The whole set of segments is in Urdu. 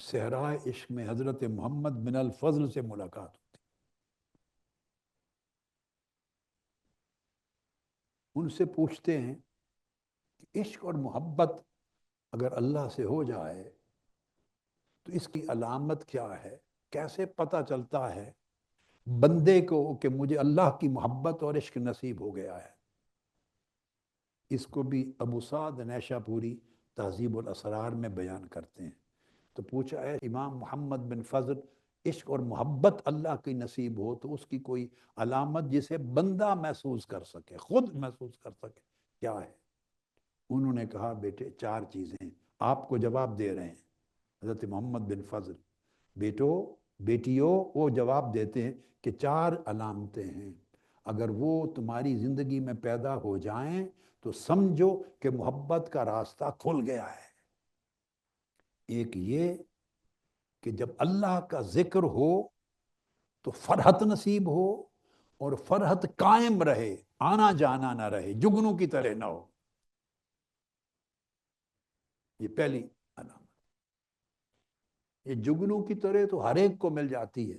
صحرائے عشق میں حضرت محمد بن الفضل سے ملاقات ہوتی۔ ان سے پوچھتے ہیں کہ عشق اور محبت اگر اللہ سے ہو جائے تو اس کی علامت کیا ہے؟ کیسے پتہ چلتا ہے بندے کو کہ مجھے اللہ کی محبت اور عشق نصیب ہو گیا ہے؟ اس کو بھی ابو سعد نیشہ پوری تہذیب الاسرار میں بیان کرتے ہیں۔ تو پوچھا ہے امام محمد بن فضل، عشق اور محبت اللہ کی نصیب ہو تو اس کی کوئی علامت جسے بندہ محسوس کر سکے، خود محسوس کر سکے، کیا ہے؟ انہوں نے کہا، بیٹے، چار چیزیں آپ کو جواب دے رہے ہیں۔ حضرت محمد بن فضل، بیٹو بیٹیوں وہ جواب دیتے ہیں کہ چار علامتیں ہیں۔ اگر وہ تمہاری زندگی میں پیدا ہو جائیں تو سمجھو کہ محبت کا راستہ کھل گیا ہے۔ ایک یہ کہ جب اللہ کا ذکر ہو تو فرحت نصیب ہو اور فرحت قائم رہے، آنا جانا نہ رہے، جگنوں کی طرح نہ ہو۔ یہ پہلی علامت۔ یہ جگنوں کی طرح تو ہر ایک کو مل جاتی ہے۔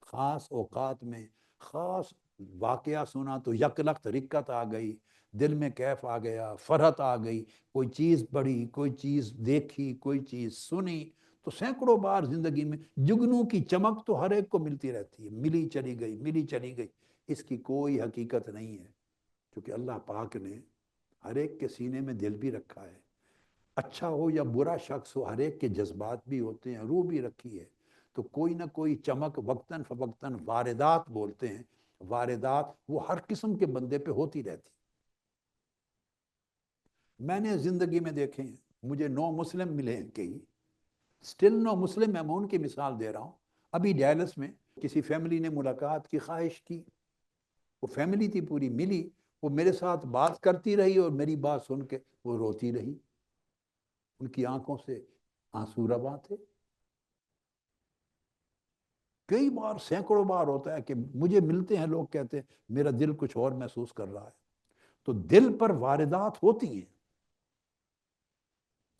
خاص اوقات میں، خاص واقعہ سنا تو یک لخت رکت آ گئی، دل میں کیف آ گیا، فرحت آ گئی، کوئی چیز پڑھی، کوئی چیز دیکھی، کوئی چیز سنی، تو سینکڑوں بار زندگی میں جگنوں کی چمک تو ہر ایک کو ملتی رہتی ہے، ملی چلی گئی، ملی چلی گئی، اس کی کوئی حقیقت نہیں ہے کیونکہ اللہ پاک نے ہر ایک کے سینے میں دل بھی رکھا ہے اچھا ہو یا برا شخص ہو، ہر ایک کے جذبات بھی ہوتے ہیں، روح بھی رکھی ہے، تو کوئی نہ کوئی چمک وقتاً فوقتاً واردات بولتے ہیں واردات وہ ہر قسم کے بندے پہ ہوتی رہتی۔ میں نے زندگی میں دیکھے ہیں، مجھے نو مسلم ملے ہیں کئی۔ سٹل نو مسلم میں ان کی مثال دے رہا ہوں۔ ابھی ڈیلس میں کسی فیملی نے ملاقات کی، خواہش کی۔ وہ فیملی تھی، پوری ملی۔ وہ میرے ساتھ بات کرتی رہی اور میری بات سن کے وہ روتی رہی۔ ان کی آنکھوں سے آنسو رواں تھے۔ کئی بار سینکڑوں بار ہوتا ہے کہ مجھے ملتے ہیں لوگ کہتے ہیں میرا دل کچھ اور محسوس کر رہا ہے۔ تو دل پر واردات ہوتی ہیں۔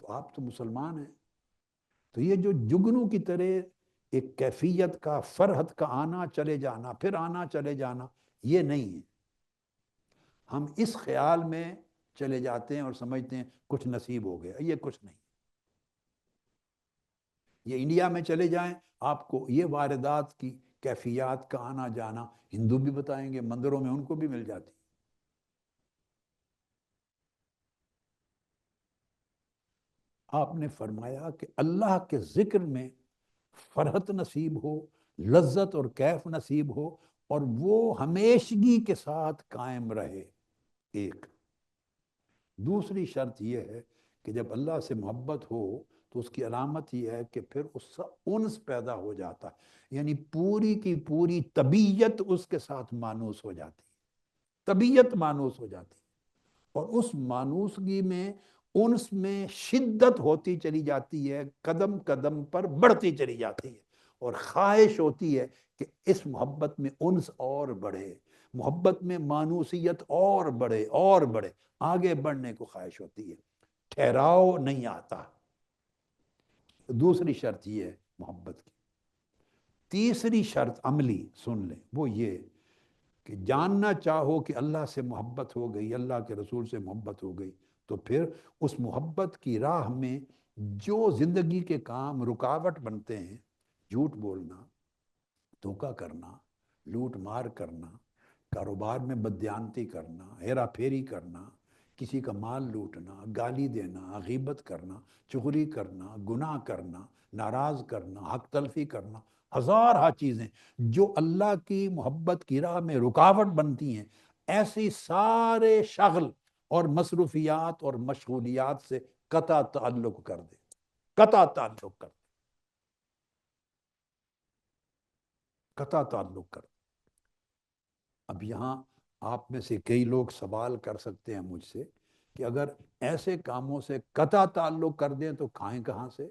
تو آپ تو مسلمان ہیں۔ تو یہ جو جگنوں کی طرح ایک کیفیت کا، فرحت کا آنا چلے جانا، پھر آنا چلے جانا، یہ نہیں ہے۔ ہم اس خیال میں چلے جاتے ہیں اور سمجھتے ہیں کچھ نصیب ہو گیا، یہ کچھ نہیں۔ یہ انڈیا میں چلے جائیں، آپ کو یہ واردات کی کیفیات کا آنا جانا ہندو بھی بتائیں گے، مندروں میں ان کو بھی مل جاتی۔ آپ نے فرمایا کہ اللہ کے ذکر میں فرحت نصیب ہو، لذت اور کیف نصیب ہو اور وہ ہمیشگی کے ساتھ قائم رہے۔ ایک۔ دوسری شرط یہ ہے کہ جب اللہ سے محبت ہو تو اس کی علامت یہ ہے کہ پھر اس سے انس پیدا ہو جاتا ہے۔ یعنی پوری کی پوری طبیعت اس کے ساتھ مانوس ہو جاتی طبیعت مانوس ہو جاتی اور اس مانوسگی میں انس میں شدت ہوتی چلی جاتی ہے، قدم قدم پر بڑھتی چلی جاتی ہے۔ اور خواہش ہوتی ہے کہ اس محبت میں انس اور بڑھے، محبت میں مانوسیت اور بڑھے اور بڑھے۔ آگے بڑھنے کو خواہش ہوتی ہے۔ ٹھہراؤ نہیں آتا۔ دوسری شرط یہ ہے محبت کی۔ تیسری شرط عملی، سن لیں، وہ یہ کہ جاننا چاہو کہ اللہ سے محبت ہو گئی، اللہ کے رسول سے محبت ہو گئی، تو پھر اس محبت کی راہ میں جو زندگی کے کام رکاوٹ بنتے ہیں، جھوٹ بولنا، دھوکہ کرنا، لوٹ مار کرنا، کاروبار میں بدیانتی کرنا، ہیرا پھیری کرنا کسی کا مال لوٹنا، گالی دینا، غیبت کرنا، چغری کرنا، گناہ کرنا، ناراض کرنا، حق تلفی کرنا، ہزار ہا چیزیں جو اللہ کی محبت کی راہ میں رکاوٹ بنتی ہیں، ایسی سارے شغل اور مصروفیات اور مشغولیات سے قطع تعلق کر دے۔ قطع تعلق کر دے۔ قطع تعلق کر دے۔ اب یہاں آپ میں سے کئی لوگ سوال کر سکتے ہیں مجھ سے کہ اگر ایسے کاموں سے قطع تعلق کر دیں تو کھائیں کہاں سے؟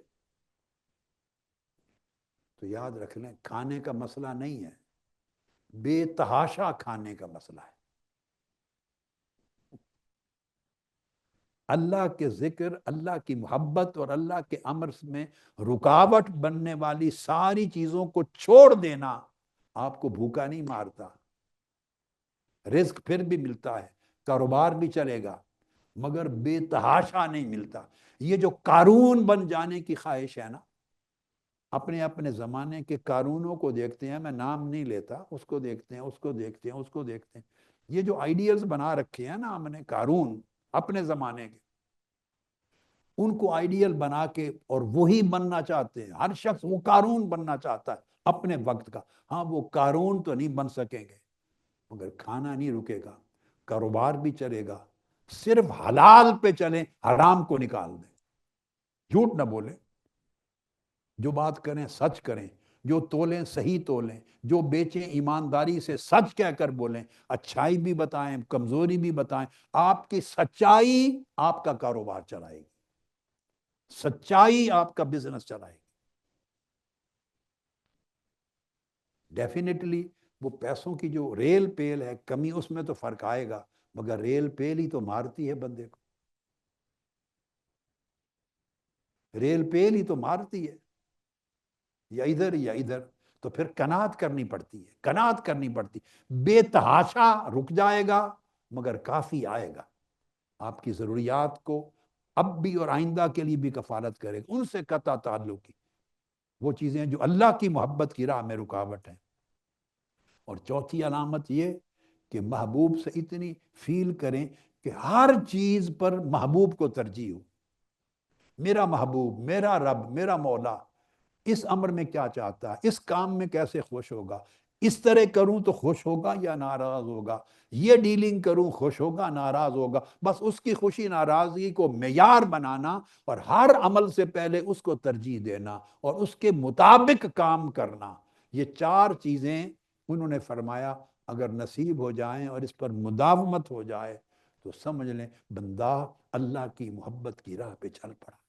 تو یاد رکھ لیں، کھانے کا مسئلہ نہیں ہے، بے تحاشا کھانے کا مسئلہ ہے۔ اللہ کے ذکر، اللہ کی محبت اور اللہ کے امر میں رکاوٹ بننے والی ساری چیزوں کو چھوڑ دینا آپ کو بھوکا نہیں مارتا۔ رزق پھر بھی ملتا ہے، کاروبار بھی چلے گا، مگر بے تحاشا نہیں ملتا۔ یہ جو قارون بن جانے کی خواہش ہے نا، اپنے اپنے زمانے کے قارونوں کو دیکھتے ہیں، میں نام نہیں لیتا، اس کو دیکھتے ہیں، اس کو دیکھتے ہیں، اس کو دیکھتے ہیں۔ یہ جو آئیڈیلز بنا رکھے ہیں نا ہم نے قارون اپنے زمانے کے، ان کو آئیڈیل بنا کے اور وہی بننا چاہتے ہیں۔ ہر شخص وہ قارون بننا چاہتا ہے اپنے وقت کا۔ ہاں وہ قارون تو نہیں بن سکیں گے۔ مگر کھانا نہیں رکے گا، کاروبار بھی چلے گا، صرف حلال پہ چلیں، حرام کو نکال دیں۔ جھوٹ نہ بولیں۔ جو بات کریں، سچ کریں۔ جو تولیں، صحیح تولیں۔ جو بیچیں، ایمانداری سے سچ کہہ کر بولیں۔ اچھائی بھی بتائیں، کمزوری بھی بتائیں۔ آپ کی سچائی آپ کا کاروبار چلائے گی۔ سچائی آپ کا بزنس چلائے گی۔ ڈیفینیٹلی وہ پیسوں کی جو ریل پیل ہے، کمی اس میں تو فرق آئے گا، مگر ریل پیل ہی تو مارتی ہے بندے کو۔ ریل پیل ہی تو مارتی ہے، یا ادھر یا ادھر۔ تو پھر کنات کرنی پڑتی ہے، کنات کرنی پڑتی۔ بے تحاشا رک جائے گا، مگر کافی آئے گا۔ آپ کی ضروریات کو اب بھی اور آئندہ کے لیے بھی کفالت کرے۔ گا ان سے قطع تعلق کی۔ وہ چیزیں جو اللہ کی محبت کی راہ میں رکاوٹ ہیں۔ اور چوتھی علامت یہ کہ محبوب سے اتنی فیل کریں کہ ہر چیز پر محبوب کو ترجیح ہو۔ میرا محبوب، میرا رب، میرا مولا، اس امر میں کیا چاہتا ہے؟ اس کام میں کیسے خوش ہوگا؟ اس طرح کروں تو خوش ہوگا یا ناراض ہوگا؟ یہ ڈیلنگ کروں خوش ہوگا، ناراض ہوگا؟ بس اس کی خوشی، ناراضگی کو معیار بنانا اور ہر عمل سے پہلے اس کو ترجیح دینا اور اس کے مطابق کام کرنا۔ یہ چار چیزیں انہوں نے فرمایا، اگر نصیب ہو جائیں اور اس پر مداومت ہو جائے تو سمجھ لیں بندہ اللہ کی محبت کی راہ پہ چل پڑا۔